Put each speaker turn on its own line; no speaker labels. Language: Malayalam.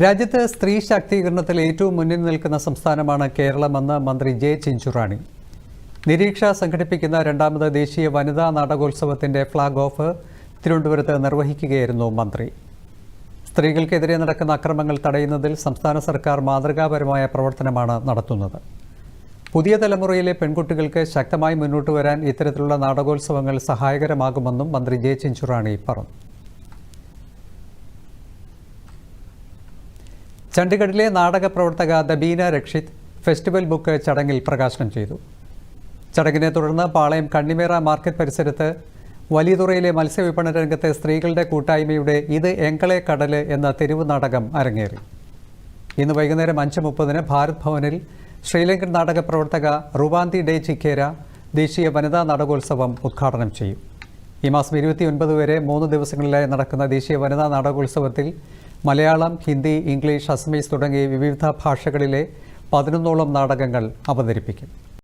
രാജ്യത്ത് സ്ത്രീ ശാക്തീകരണത്തിൽ ഏറ്റവും മുന്നിൽ നിൽക്കുന്ന സംസ്ഥാനമാണ് കേരളമെന്ന് മന്ത്രി ജെ ചിഞ്ചുറാണി. നിരീക്ഷ സംഘടിപ്പിക്കുന്ന രണ്ടാമത് ദേശീയ വനിതാ നാടകോത്സവത്തിന്റെ ഫ്ളാഗ് ഓഫ് തിരുവനന്തപുരത്ത് നിർവഹിക്കുകയായിരുന്നു മന്ത്രി. സ്ത്രീകൾക്കെതിരെ നടക്കുന്ന അക്രമങ്ങൾ തടയുന്നതിൽ സംസ്ഥാന സർക്കാർ മാതൃകാപരമായ പ്രവർത്തനമാണ് നടത്തുന്നത്. പുതിയ തലമുറയിലെ പെൺകുട്ടികൾക്ക് ശക്തമായി മുന്നോട്ട് വരാൻ ഇത്തരത്തിലുള്ള നാടകോത്സവങ്ങൾ സഹായകരമാകുമെന്നും മന്ത്രി ജെ ചിഞ്ചുറാണി പറഞ്ഞു. ചണ്ഡീഗഡിലെ നാടക പ്രവർത്തക ദബീന രക്ഷിത് ഫെസ്റ്റിവൽ ബുക്ക് ചടങ്ങിൽ പ്രകാശനം ചെയ്തു. ചടങ്ങിനെ തുടർന്ന് പാളയം കണ്ണിമേറ മാർക്കറ്റ് പരിസരത്ത് വലിയതുറയിലെ മത്സ്യവിപണന രംഗത്തെ സ്ത്രീകളുടെ കൂട്ടായ്മയുടെ ഇത് എങ്കളെ കടൽ എന്ന തെരുവ് നാടകം അരങ്ങേറി. ഇന്ന് വൈകുന്നേരം അഞ്ച് മുപ്പതിന് ഭാരത് ഭവനിൽ ശ്രീലങ്കൻ നാടക പ്രവർത്തക റുവാന്തി ഡേ ചിക്കേര ദേശീയ വനിതാ നാടകോത്സവം ഉദ്ഘാടനം ചെയ്യും. ഈ മാസം ഇരുപത്തിയൊൻപത് വരെ മൂന്ന് ദിവസങ്ങളിലായി നടക്കുന്ന ദേശീയ വനിതാ നാടകോത്സവത്തിൽ മലയാളം ഹിന്ദി ഇംഗ്ലീഷ് അസമീസ് തുടങ്ങി വിവിധ ഭാഷകളിലെ പതിനൊന്നോളം നാടകങ്ങൾ അവതരിപ്പിക്കും.